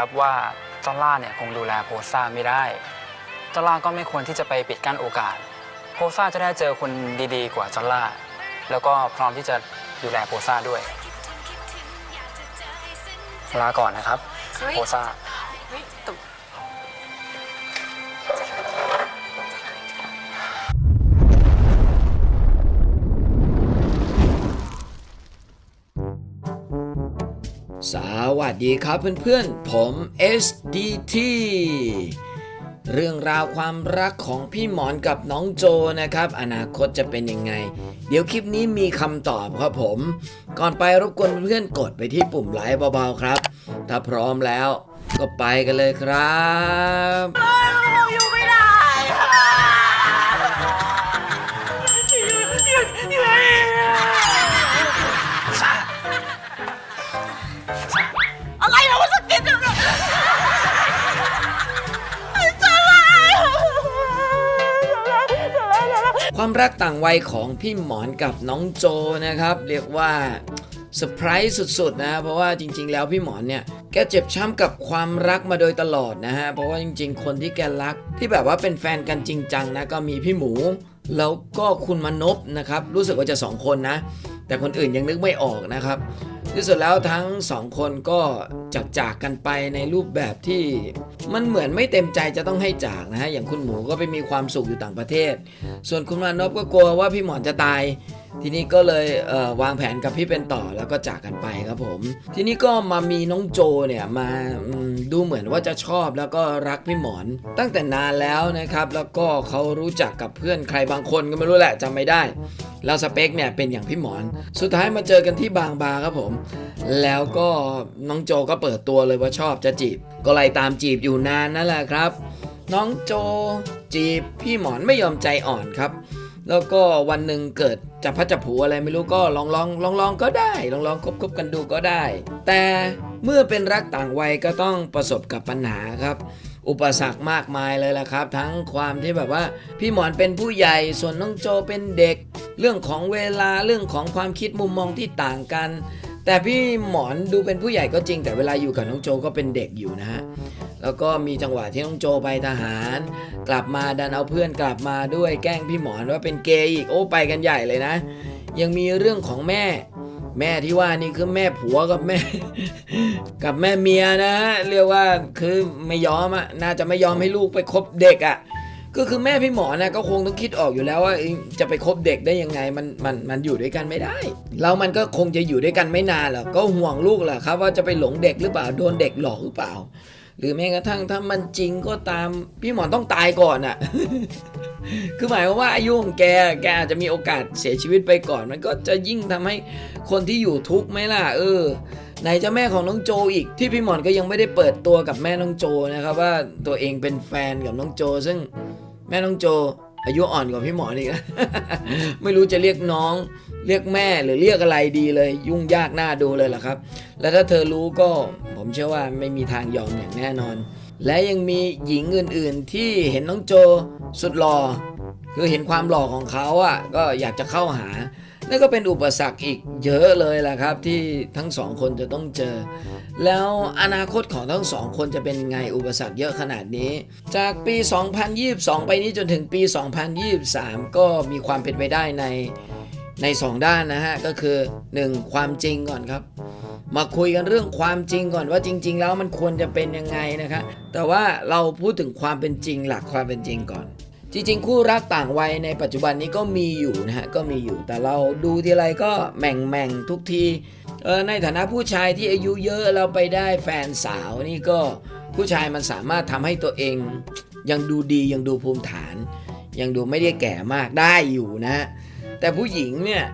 ครับว่าจอลล่าเนี่ยคงดูแลโพซ่าไม่ได้จอลล่าก็ไม่ควรที่จะไปปิดกั้นโอกาส โพซ่าจะได้เจอคนดีๆ กว่าจอลล่า แล้วก็พร้อมที่จะดูแลโพซ่าด้วย ลาก่อนนะครับ โพซ่า สวัสดีครับเพื่อนๆ ผม SDT เรื่องราวความรักของพี่หมอนกับน้องโจนะครับ อนาคตจะเป็นยังไง เดี๋ยวคลิปนี้มีคำตอบครับผม ก่อนไปรบกวนเพื่อนกดไปที่ปุ่มไลค์เบาๆครับ ถ้าพร้อมแล้วก็ไปกันเลยครับ ความรักต่างวัยของพี่หมอนกับน้องโจนะครับ เรียกว่าเซอร์ไพรส์สุดๆนะเพราะว่าจริง ๆ แล้วพี่หมอนเนี่ยแกเจ็บช้ำกับความรักมาโดยตลอดนะฮะเพราะว่าจริง ๆ คนที่แกรัก ที่แบบว่าเป็นแฟนกันจริงจังนะก็มีพี่หมู แล้วก็คุณมนพนะครับ รู้สึกว่าจะสองคนนะ แต่คนอื่นยังนึกไม่ออกนะครับ ที่สุดแล้วทั้งสองคนก็จากจากกันไปในรูปแบบที่มันเหมือนไม่เต็มใจจะต้องให้จากนะฮะอย่างคุณหมูก็ไปมีความสุขอยู่ต่างประเทศ ส่วนคุณมานพก็กลัวว่าพี่หมอนจะตาย ทีนี้ก็เลยเวางแผนกับพี่เป็นต่อแล้วก็จากกันไปครับผม ทีนี้ก็มามีน้องโจเนี่ยมาดูเหมือนว่าจะชอบแล้วก็รักพี่หมอน ตั้งแต่นานแล้วนะครับ แล้วก็เขารู้จักกับเพื่อนใครบางคนก็ไม่รู้แหละจำไม่ได้แล้วสเปคเนี่ยเป็นอย่างพี่หมอน สุดท้ายมาเจอกันที่บางบาครับผม แล้วก็น้องโจก็เปิดตัวเลยว่าชอบจะจีบ ก็ไล่ตามจีบอยู่นานนั่นแหละครับ น้องโจจีบพี่หมอนไม่ยอมใจอ่อนครับ แล้วก็วันหนึ่งเกิดจะพัดจะผูอะไรไม่รู้ก็ลองลองลองลองก็ได้ ลองลองคบคบกันดูก็ได้ แต่เมื่อเป็นรักต่างวัยก็ต้องประสบกับปัญหาครับ อุปสรรคมากมายเลยล่ะครับ ทั้งความที่แบบว่า พี่หมอนเป็นผู้ใหญ่ส่วนน้องโจเป็นเด็ก เรื่องของเวลาเรื่องของความคิดมุมมองที่ต่างกัน แต่พี่หมอนดูเป็นผู้ใหญ่ก็จริง แต่เวลาอยู่กับน้องโจก็เป็นเด็กอยู่นะฮะ แล้วก็มีจังหวะที่น้องโจไปทหาร กลับมาดันเอาเพื่อนกลับมาด้วยแกล้งพี่หมอนว่าเป็นเกย์อีกโอ้ไปกันใหญ่เลยนะ ยังมีเรื่องของแม่ แม่ที่ว่านี่คือแม่ผัวกับแม่ กับแม่เมียนะฮะเรียกว่าคือไม่ยอมอะน่าจะไม่ยอมให้ลูกไปคบเด็กอะก็คือแม่พี่หมอนะก็คงต้องคิดออกอยู่แล้วว่าจะไปคบเด็กได้ยังไงมันมันมันอยู่ด้วยกันไม่ได้แล้วมันก็คงจะอยู่ด้วยกันไม่นานหรอกก็ห่วงลูกแหละครับ ว่าจะไปหลงเด็กหรือเปล่าโดนเด็กหลอกหรือเปล่า หรือแม้กระทั่งถ้ามันจริงก็ตามพี่หมอนต้องตายก่อนอะคือหมายความว่าอายุของแกแกอาจจะมีโอกาสเสียชีวิตไปก่อน มันก็จะยิ่งทำให้คนที่อยู่ทุกข์ไหมล่ะ เออไหนจะแม่ของน้องโจอีกที่พี่หมอนก็ยังไม่ได้เปิดตัวกับแม่น้องโจนะครับว่าตัวเองเป็นแฟนกับน้องโจ ซึ่งแม่น้องโจ อายุอ่อนกว่าพี่หมอนอีกนะไม่รู้จะเรียกน้อง เรียกแม่หรือเรียกอะไรดีเลย ยุ่งยากหน้าดูเลยล่ะครับ แล้วถ้าเธอรู้ก็ผมเชื่อว่าไม่มีทางยอมอย่างแน่นอน และยังมีหญิงอื่นๆ ที่เห็นน้องโจสุดหล่อคือเห็นความหล่อของเขาอะก็อยากจะเข้าหา นั่นก็เป็นอุปสรรคอีกเยอะเลยล่ะครับ ที่ทั้งสองคนจะต้องเจอ แล้วอนาคตของทั้งสองคนจะเป็นไงอุปสรรคเยอะขนาดนี้ จากปี 2022 ไปนี้จนถึงปี 2023 ก็มีความเป็นไปได้ในใน 2 ด้านนะฮะ ก็คือ 1. ความจริงก่อนครับ มาคุยกันเรื่องความจริงก่อนว่าจริง ๆ แล้วมันควรจะเป็นยังไงนะคะแต่ว่าเราพูดถึงความเป็นจริงหลักความเป็นจริงก่อน จริงๆ คู่รักต่างวัยในปัจจุบันนี้ก็มีอยู่นะฮะก็มีอยู่แต่เราดูทีไรก็แหม่งแม่งทุกทีเออในฐานะผู้ชายที่อายุเยอะเราไปได้แฟนสาวนี่ก็ผู้ชายมันสามารถทำให้ตัวเอง ยังดูดียังดูภูมิฐาน ยังดูไม่ได้แก่มากได้อยู่นะฮะแต่ผู้หญิงเนี่ย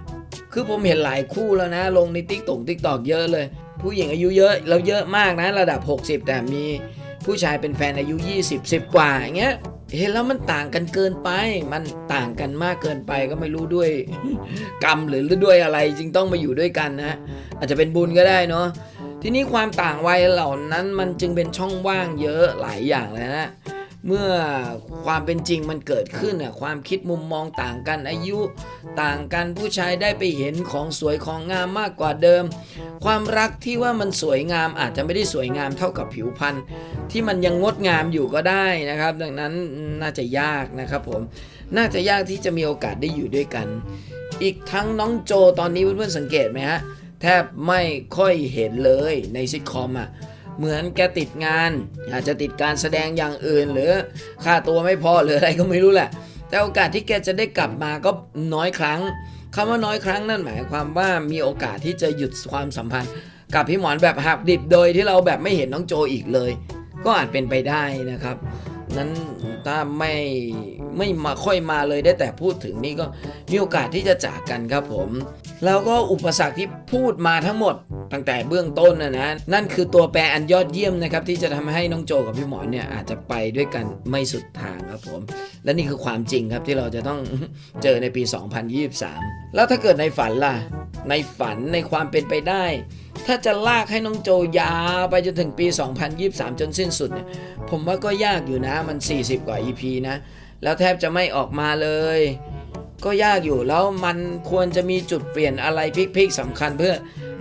คือผมเห็นหลายคู่แล้วนะ ลงในติ๊กตงติ๊กตอกเยอะเลย ผู้หญิงอายุเยอะเราเยอะมากนะระดับ 60 แต่มีผู้ชายเป็นแฟนอายุ 20 10 กว่าอย่างเงี้ย เห็นแล้วมันต่างกันเกินไป มันต่างกันมากเกินไปก็ไม่รู้ด้วย กรรมหรือด้วยอะไรจึงต้องมาอยู่ด้วยกันนะฮะอาจจะเป็นบุญก็ได้เนาะทีนี้ความต่างวัยเหล่านั้นมันจึงเป็นช่องว่างเยอะหลายอย่างเลยนะ เมื่อความเป็นจริงมันเกิดขึ้นน่ะความคิดมุมมองต่างกันอายุต่างกันผู้ชายได้ไปเห็นของสวยของงามมากกว่าเดิม ความรักที่ว่ามันสวยงามอาจจะไม่ได้สวยงามเท่ากับผิวพรรณที่มันยังงดงามอยู่ก็ได้นะครับ ดังนั้นน่าจะยากนะครับผมน่าจะยากที่จะมีโอกาสได้อยู่ด้วยกัน อีกทั้งน้องโจตอนนี้เพื่อนๆสังเกตไหมฮะแทบไม่ค่อยเห็นเลยในซิทคอมอะ เหมือนแกติดงาน อาจจะติดการแสดงอย่างอื่น หรือค่าตัวไม่พอหรืออะไรก็ไม่รู้แหละ แต่โอกาสที่แกจะได้กลับมาก็น้อยครั้งคำว่าน้อยครั้งนั่นหมายความว่ามีโอกาสที่จะหยุดความสัมพันธ์ กับพี่หมอนแบบหักดิบโดยที่เราแบบไม่เห็นน้องโจอีกเลย ก็อาจเป็นไปได้นะครับ นั้นถ้าไม่ไม่มาค่อยมาเลยได้แต่พูดถึงนี่ก็มีโอกาสที่จะจากกันครับผม แล้วก็อุปสรรคที่พูดมาทั้งหมดตั้งแต่เบื้องต้นนะนะนั่นคือตัวแปรอันยอดเยี่ยมนะครับที่จะทำให้น้องโจกับพี่หมอนเนี่ยอาจจะไปด้วยกันไม่สุดทางครับผม และนี่คือความจริงครับที่เราจะต้องเจอในปี 2023 แล้วถ้าเกิดในฝันล่ะในฝันในความเป็นไปได้ ถ้าจะลากให้น้องโจยาวไปจนถึงปี 2023 จนสิ้นสุดเนี่ยผมว่าก็ยากอยู่นะมัน 40 กว่า EP นะ แล้วแทบจะไม่ออกมาเลย ก็ยากอยู่แล้วมันควรจะมีจุดเปลี่ยนอะไรพลิกๆสำคัญเพื่อ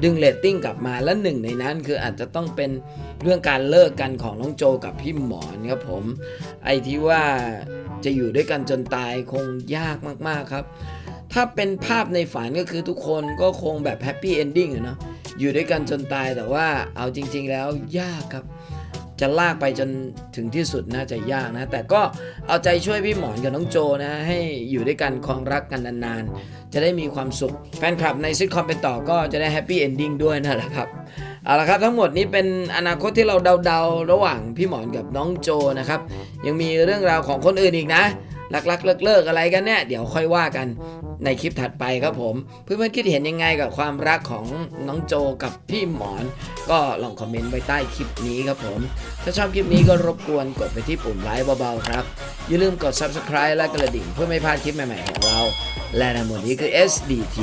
ดึงเรตติ้งกลับมาและหนึ่งในนั้นคืออาจจะต้องเป็นเรื่องการเลิกกันของน้องโจกับพี่หมอนครับผม ไอ้ที่ว่าจะอยู่ด้วยกันจนตายคงยากมากๆครับ ถ้าเป็นภาพในฝันก็คือทุกคนก็คงแบบแฮปปี้เอนดิ้งอะเนาะ อยู่ด้วยกันจนตายแต่ว่าเอาจริง ๆ แล้วยากครับ จะลากไปจนถึงที่สุดน่าจะยากนะ แต่ก็เอาใจช่วยพี่หมอนกับน้องโจนะ ให้อยู่ด้วยกันครองรักกันนานๆ จะได้มีความสุข แฟนคลับในซิทคอมเป็นต่อก็จะได้แฮปปี้เอนดิ้งด้วยนั่นแหละครับเอาละครับทั้งหมดนี้เป็นอนาคตที่เราเดาๆ ระหว่างพี่หมอนกับน้องโจนะครับ ยังมีเรื่องราวของคนอื่นอีกนะ รักๆ เลิกๆอะไรกันเนี่ย เดี๋ยวค่อยว่ากันในคลิปถัดไปครับผม เพื่อนๆคิดเห็นยังไงกับความรักของน้องโจกับพี่หมอน ก็ลองคอมเมนต์ไว้ใต้คลิปนี้ครับผม ถ้าชอบคลิปนี้ก็รบกวนกดไปที่ปุ่มไลค์เบาๆครับ อย่าลืมกด subscribe และกระดิ่งเพื่อไม่พลาดคลิปใหม่ๆของเรา และทั้งหมดนี้คือ SDT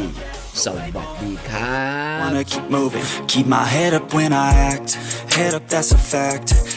สวัสดีครับ Wanna keep moving, keep my head up when I act. Head up, that's a fact.